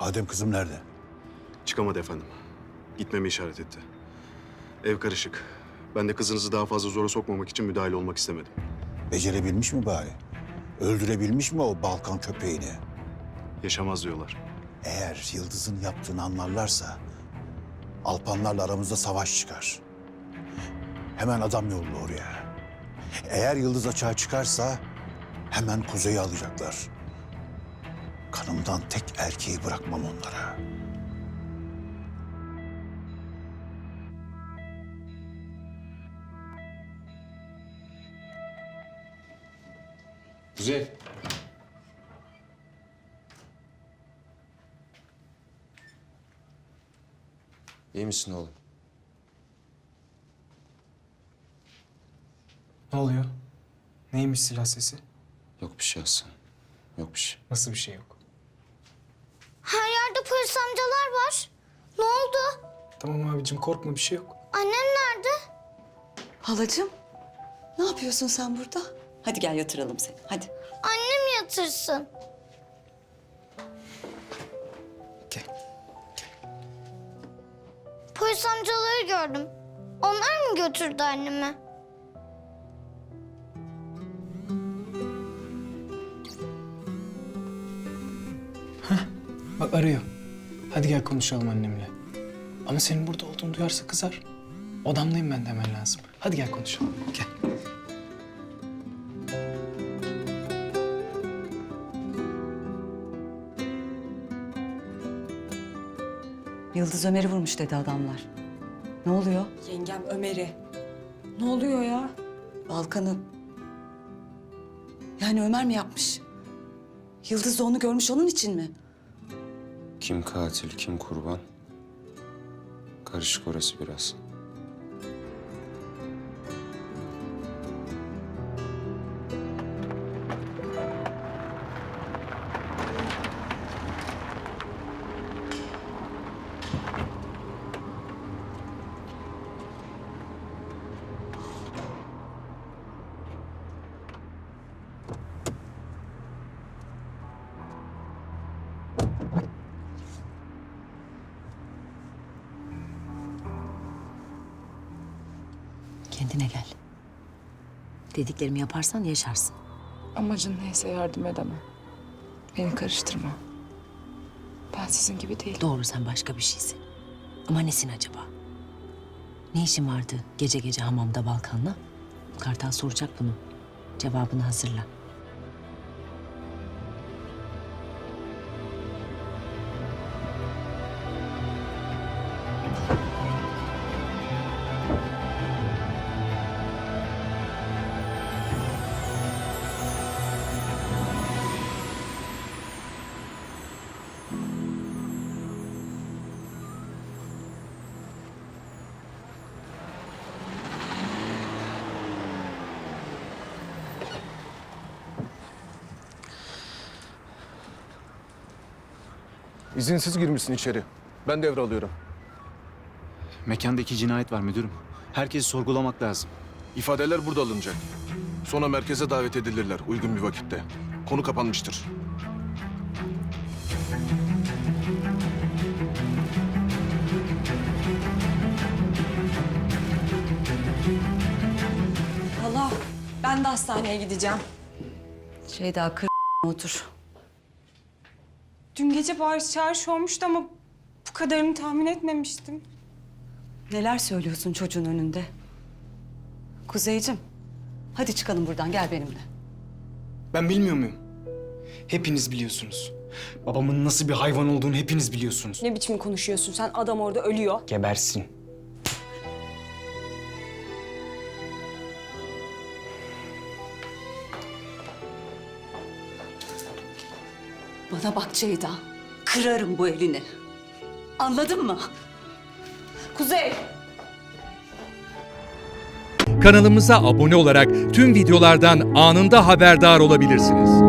Adem kızım nerede? Çıkamadı efendim. Gitmemi işaret etti. Ev karışık. Ben de kızınızı daha fazla zora sokmamak için müdahale olmak istemedim. Becerebilmiş mi bari? Öldürebilmiş mi o Balkan köpeğini? Yaşamaz diyorlar. Eğer Yıldız'ın yaptığını anlarlarsa Alpanlarla aramızda savaş çıkar. Hemen adam yolla oraya. Eğer Yıldız açığa çıkarsa hemen kuzeyi alacaklar. Kanımdan tek erkeği bırakmam onlara. Güzel. İyi misin oğlum? Ne oluyor? Neymiş silah sesi? Yok bir şey Hasan. Yok bir şey. Nasıl bir şey yok? Her yerde polis amcalar var. Ne oldu? Tamam abicim korkma bir şey yok. Annem nerede? Halacığım, ne yapıyorsun sen burada? Hadi gel yatıralım seni, hadi. Annem yatırsın. Gel. Polis amcaları gördüm. Onlar mı götürdü annemi? Bak arıyor. Hadi gel konuşalım annemle. Ama senin burada olduğunu duyarsa kızar. Odamdayım ben demen lazım. Hadi gel konuşalım. Gel. Yıldız Ömer'i vurmuş dedi adamlar. Ne oluyor? Yengem Ömer'i. Ne oluyor ya? Balkan'ı... Yani Ömer mi yapmış? Yıldız da onu görmüş onun için mi? Kim katil, kim kurban? Karışık orası biraz. Kendine gel. Dediklerimi yaparsan yaşarsın. Amacın neyse yardım edemem. Beni karıştırma. Ben sizin gibi değilim. Doğru sen başka bir şeysin. Ama nesin acaba? Ne işin vardı gece gece hamamda Balkan'la? Kartal soracak bunu. Cevabını hazırla. İzinsiz girmişsin içeri. Ben devralıyorum. Mekanda iki cinayet var müdürüm. Herkesi sorgulamak lazım. İfadeler burada alınacak. Sonra merkeze davet edilirler uygun bir vakitte. Konu kapanmıştır. Allah, ben de hastaneye gideceğim. Şeyda kır otur. Dün gece bağırış çağırış olmuştu ama bu kadarını tahmin etmemiştim. Neler söylüyorsun çocuğun önünde? Kuzeycim, hadi çıkalım buradan gel benimle. Ben bilmiyor muyum? Hepiniz biliyorsunuz. Babamın nasıl bir hayvan olduğunu hepiniz biliyorsunuz. Ne biçim konuşuyorsun sen? Adam orada ölüyor. Gebersin. Bana bak Ceyda, kırarım bu elini. Anladın mı? Kuzey! Kanalımıza abone olarak tüm videolardan anında haberdar olabilirsiniz.